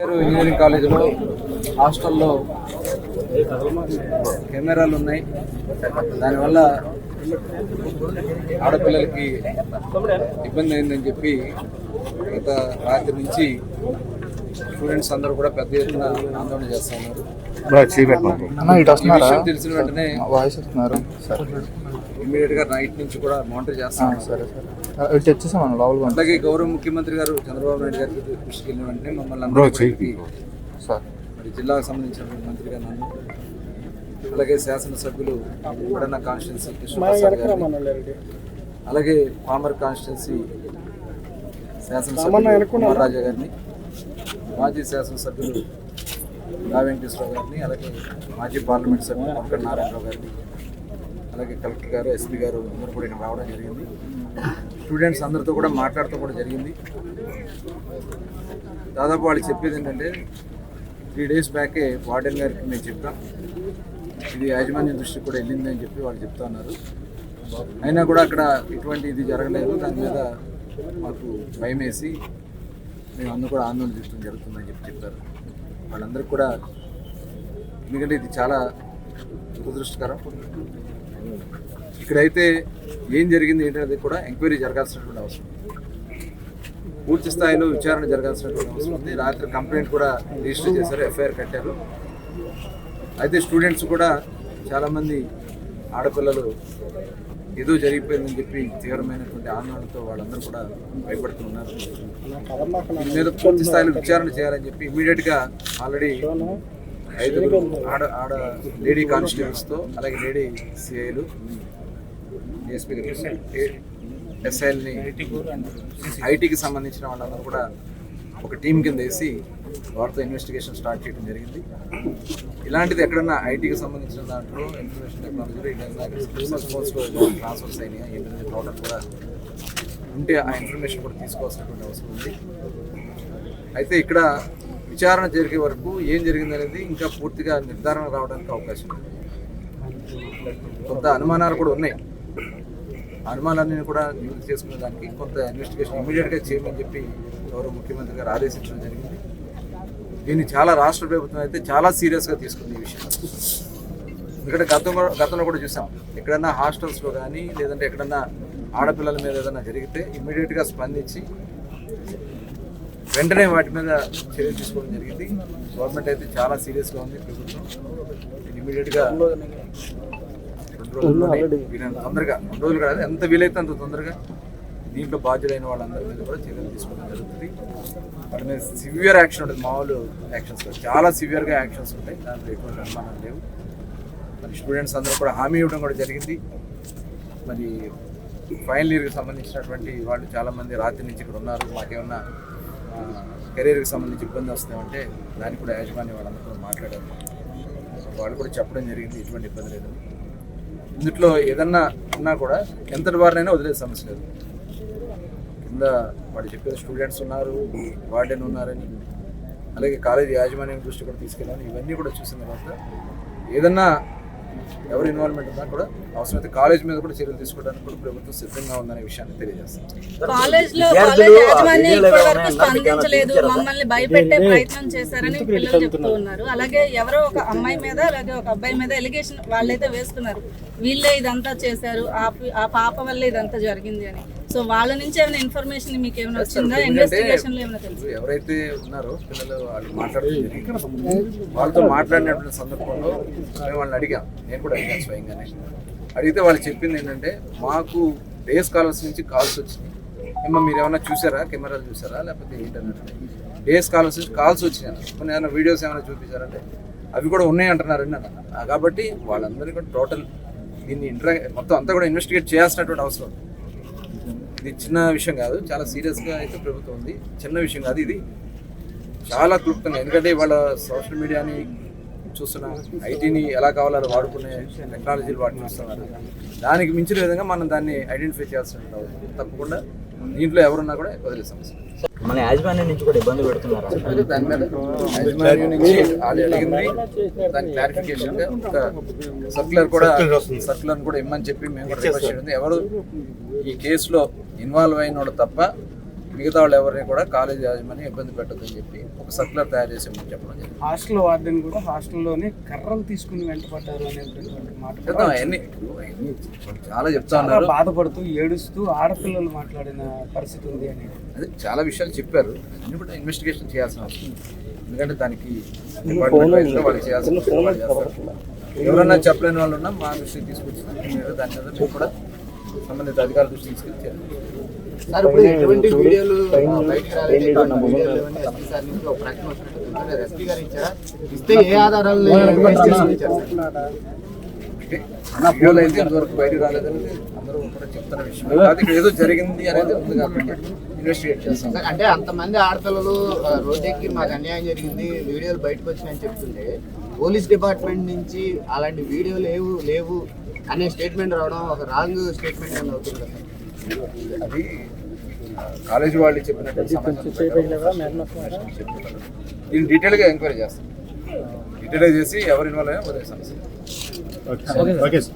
పేరు ఇంజనీరింగ్ కాలేజీలో హాస్టల్లో కెమెరాలు ఉన్నాయి. దానివల్ల ఆడపిల్లలకి ఇబ్బంది అయిందని చెప్పి గత రాత్రి నుంచి స్టూడెంట్స్ అందరూ కూడా పెద్ద ఎత్తున ఆందోళన చేస్తా ఉన్నారు అన్న ఇటు ఈ వస్తున్నారా విషయం తెలిసిన వెంటనే వాయిస్ వస్తున్నారు. సరే. ఇమీడియట్గా నైట్ నుంచి కూడా మానిటర్ చేస్తాం. సరే సరే. లోపలికి పంపి- అలాగే గౌరవ ముఖ్యమంత్రి గారు చంద్రబాబు నాయుడు గారి దృష్టికి వెళ్ళిన వెంటనే మమ్మల్ని అందరికీ సార్. మరి జిల్లాకు సంబంధించిన మంత్రిగా నన్ను అలాగే శాసనసభ్యులు వడన్న కాన్స్టిట్యున్సీ కృష్ణప్రసాద్ గారిని అలాగే పామర్ కాన్స్టిట్యున్సీ శాసనసభ్యులు కుమార్ రాజా గారిని మాజీ శాసనసభ్యులు రా వెంకటేశ్వరరావు గారిని అలాగే మాజీ పార్లమెంట్ సభ్యులు వెంకట నారాయణరావు గారిని అలాగే కలెక్టర్ గారు ఎస్పీ గారు అందరూ కూడా ఇక్కడ రావడం జరిగింది. స్టూడెంట్స్ అందరితో కూడా మాట్లాడటం కూడా జరిగింది. దాదాపు వాళ్ళు చెప్పేది ఏంటంటే త్రీ డేస్ బ్యాకే వార్డెన్ గారికి మేము చెప్పాం. ఇది యాజమాన్యం దృష్టికి కూడా వెళ్ళింది అని చెప్పి వాళ్ళు చెప్తా ఉన్నారు. అయినా కూడా అక్కడ ఎటువంటి ఇది జరగలేదు. దాని మీద మాకు భయం వేసి మేము అందరూ కూడా ఆందోళన చేయడం జరుగుతుందని చెప్పి చెప్పారు. వాళ్ళందరికీ కూడా ఎందుకంటే ఇది చాలా దురదృష్టకరం. ఇక్కడైతే ఏం జరిగింది ఏంటనేది కూడా ఎంక్వైరీ జరగాల్సినటువంటి అవసరం పూర్తి స్థాయిలో విచారణ జరగాల్సినటువంటి అవసరం ఉంది. రాత్రి కంప్లైంట్ కూడా రిజిస్టర్ చేశారు ఎఫ్ఐఆర్ కట్టారు. అయితే స్టూడెంట్స్ కూడా చాలామంది ఆడపిల్లలు ఏదో జరిగిపోయిందని చెప్పి తీవ్రమైనటువంటి ఆందోళనతో వాళ్ళందరూ కూడా భయపడుతున్నారు. దీని మీద పూర్తి స్థాయిలో విచారణ చేయాలని చెప్పి ఇమీడియట్గా ఆల్రెడీ ఐదుగురు ఆడ ఆడ లేడీ కానిస్టేబుల్స్తో అలాగే లేడీ సిఐలు ఎస్పీ ఎస్ఐల్ని ఐటీకి సంబంధించిన వాళ్ళందరూ కూడా ఒక టీం కింద వేసి వారితో ఇన్వెస్టిగేషన్ స్టార్ట్ చేయడం జరిగింది. ఇలాంటిది ఎక్కడన్నా ఐటీకి సంబంధించిన దాంట్లో ఇన్ఫర్మేషన్ టెక్నాలజీలో ఏదైనా ఫోన్స్లో ట్రాన్స్ఫర్స్ అయినాయా ఏంటనేది టోటల్ కూడా ఉంటే ఆ ఇన్ఫర్మేషన్ కూడా తీసుకోవాల్సినటువంటి అవసరం ఉంది. అయితే ఇక్కడ విచారణ జరిగే వరకు ఏం జరిగిందనేది ఇంకా పూర్తిగా నిర్ధారణ రావడానికి అవకాశం ఉంది. కొంత అనుమానాలు కూడా ఉన్నాయి. అనుమానాన్ని కూడా నివృత్తి చేసుకునే దానికి కొంత ఇన్వెస్టిగేషన్ ఇమీడియట్గా చేయమని చెప్పి గౌరవ ముఖ్యమంత్రి గారు ఆదేశించడం జరిగింది. దీన్ని చాలా రాష్ట్ర ప్రభుత్వం అయితే చాలా సీరియస్గా తీసుకుంది ఈ విషయం. ఎందుకంటే గతంలో గతంలో కూడా చూసాం. ఎక్కడన్నా హాస్టల్స్లో కానీ లేదంటే ఎక్కడన్నా ఆడపిల్లల మీద ఏదైనా జరిగితే ఇమీడియట్గా స్పందించి వెంటనే వాటి మీద చర్యలు తీసుకోవడం జరిగింది. గవర్నమెంట్ అయితే చాలా సీరియస్గా ఉంది ప్రభుత్వం. ఇమీడియట్గా తొందరగా రెండు రోజులు కాదు ఎంత వీలైతే అంత తొందరగా దీంట్లో బాధ్యులైన వాళ్ళందరి మీద కూడా చర్యలు తీసుకోవడం జరుగుతుంది. వాళ్ళ మీద సివియర్ యాక్షన్ ఉంటుంది మామూలు యాక్షన్స్. చాలా సివియర్గా యాక్షన్స్ ఉంటాయి దాంట్లో ఎటువంటి అనుమానాలు లేవు. మరి స్టూడెంట్స్ అందరూ కూడా హామీ ఇవ్వడం కూడా జరిగింది. మరి ఫైనల్ ఇయర్కి సంబంధించినటువంటి వాళ్ళు చాలామంది రాత్రి నుంచి ఇక్కడ ఉన్నారు మాకేమన్నా కెరీర్కి సంబంధించి ఇబ్బంది వస్తామంటే దానికి కూడా యాజమాన్యం వాళ్ళందరూ మాట్లాడారు. వాళ్ళు కూడా చెప్పడం జరిగింది ఎటువంటి ఇబ్బంది లేదు. ఇందులో ఏదన్నా ఉన్నా కూడా ఎంతటి వారినైనా వదిలేదు సమస్య లేదు. కింద వాళ్ళు చెప్పేది స్టూడెంట్స్ ఉన్నారు వార్డెన్ ఉన్నారని. అలాగే కాలేజీ యాజమాన్యం దృష్టి కూడా తీసుకెళ్ళాను ఇవన్నీ కూడా చూసిన తర్వాత ఏదన్నా ఎవరు ఇన్వాల్వ్మెంట్ ఉన్నా కూడా అవసరమైతే కాలేజ్ మీద కూడా చర్యలు తీసుకోవడానికి కూడా ప్రభుత్వం సిద్ధంగా ఉందనే విషయాన్ని తెలియజేస్తాం కాలేజ్లో కాలేజ్ యాజమాన్యం ఇప్పటి వరకు స్పందించలేదు. మమ్మల్ని భయపెట్టే ప్రయత్నం చేశారని పిల్లలు చెప్తూ ఉన్నారు. అలాగే ఎవరో ఒక అమ్మాయి మీద అలాగే ఒక అబ్బాయి మీద ఎలిగేషన్ వాళ్ళైతే వేస్తున్నారు వీళ్ళే ఇదంతా చేశారు. ఆ పాప వల్ల ఇదంతా జరిగింది అని. సో వాళ్ళ నుంచి ఏమైనా ఇన్ఫర్మేషన్ మీకు ఏమైనా వచ్చిందా? ఇన్వెస్టిగేషన్లో ఏమైనా తెలుసు? ఎవరైతే ఉన్నారో పిల్లలు వాళ్ళు మాట్లాడుతుంది వాళ్ళతో మాట్లాడినటువంటి సందర్భంలో మేము వాళ్ళని అడిగాం. నేను కూడా అడిగాను స్వయంగానే. అడిగితే వాళ్ళు చెప్పింది ఏంటంటే మాకు డేస్ కాలర్స్ నుంచి కాల్స్ వచ్చినాయి. ఏమో మీరు ఏమైనా చూసారా? కెమెరాలు చూసారా? లేకపోతే ఏంటన్నట్టు డేస్ కాలర్స్ నుంచి కాల్స్ వచ్చినాయి కొన్ని ఏమైనా వీడియోస్ ఏమైనా చూపించారంటే అవి కూడా ఉన్నాయి అంటున్నారని ఆ, కాబట్టి వాళ్ళందరికీ కూడా టోటల్ దీన్ని ఇంట్రా మొత్తం అంతా కూడా ఇన్వెస్టిగేట్ చేయాల్సినటువంటి అవసరం. ఇది చిన్న విషయం కాదు చాలా సీరియస్గా అయితే ప్రభుత్వం ఉంది. చిన్న విషయం కాదు ఇది. చాలా క్లుప్తంగా ఎందుకంటే ఇవాళ సోషల్ మీడియాని చూస్తున్నాం ఐటీని ఎలా కావాలో వాడుకునే టెక్నాలజీలు వాటిని చూస్తున్నారు. దానికి మించిన విధంగా మనం దాన్ని ఐడెంటిఫై చేయాల్సిన అవసరం తప్పకుండా. దీంట్లో ఎవరున్నా కూడా వదిలే సమస్య. మన యాజమాన్యం నుంచి కూడా ఇబ్బంది పెడుతున్నారా? అదే దాని మీద యాజమాన్యం నుంచి వాళ్ళు అడిగింది. దాని క్లారిఫికేషన్ ఒక సర్క్యులర్ కూడా సర్క్యులర్ కూడా ఇమ్మని చెప్పి మేము కూడా రిక్వెస్ట్ చేయడం ఎవరు ఈ కేసులో ఇన్వాల్వ్ అయిన వాళ్ళు తప్ప మిగతా వాళ్ళు ఎవరిని కూడా కాలేజ్ యాజమాన్యం ఇబ్బంది పెట్టొద్దని చెప్పి ఒక సర్కులర్ తయారు చేసి చెప్పడం జరిగింది. హాస్టల్ వార్డెన్ కూడా హాస్టల్లోనే కర్రలు తీసుకుని వెంటపడ్డారు అవన్నీ చాలా చెప్తా ఉన్నారు. బాధపడుతూ ఏడుస్తూ ఆడపిల్లలు మాట్లాడిన పరిస్థితి ఉంది అని. అదే చాలా విషయాలు చెప్పారు. అన్ని కూడా ఇన్వెస్టిగేషన్ చేయాల్సిన అవసరం ఉంది. ఎందుకంటే దానికి వాళ్ళు చేయాల్సిన. ఎవరన్నా చెప్పలేని వాళ్ళు ఉన్నా మా దృష్టికి తీసుకొచ్చిన దాని మీద మేము కూడా సంబంధిత అధికారుల దృష్టికి తీసుకెళ్ళి చేయాలి. సార్ ఇప్పుడు ఎటువంటి వీడియోలు వీడియోలు ప్రకటన వచ్చినట్టు ఎస్పీ గారు ఇచ్చారా? ఇస్తే ఏ ఆధారాలు ఇన్వెస్టిగేషన్ ఇచ్చారు. సార్? అంటే వీడియోలు అయితే ఇంతవరకు బయటకు రాలేదనేది అందరూ కూడా చెప్తున్న విషయం. కాదు ఇక్కడ ఏదో జరిగింది అనేది ఉంది కాబట్టి ఇన్వెస్టిగేట్ చేస్తాం. సార్ అంటే అంతమంది ఆడపిల్లలు రోడ్డెక్కి మాకు అన్యాయం జరిగింది వీడియోలు బయటకు వచ్చినాయని చెప్తుంటే పోలీస్ డిపార్ట్మెంట్ నుంచి అలాంటి వీడియో లేవు లేవు. అనే స్టేట్మెంట్ రావడం ఒక రాంగ్ స్టేట్మెంట్ అని అవుతుంది అది కాలేజీ వాళ్ళు చెప్పినట్టు. దీన్ని డీటెయిల్గా ఎంక్వైరీ చేస్తాం డీటెయిల్గా చేసి ఎవరి ఇన్వాల్వ్ అయ్యా వదిలేసాం ఓకే సార్.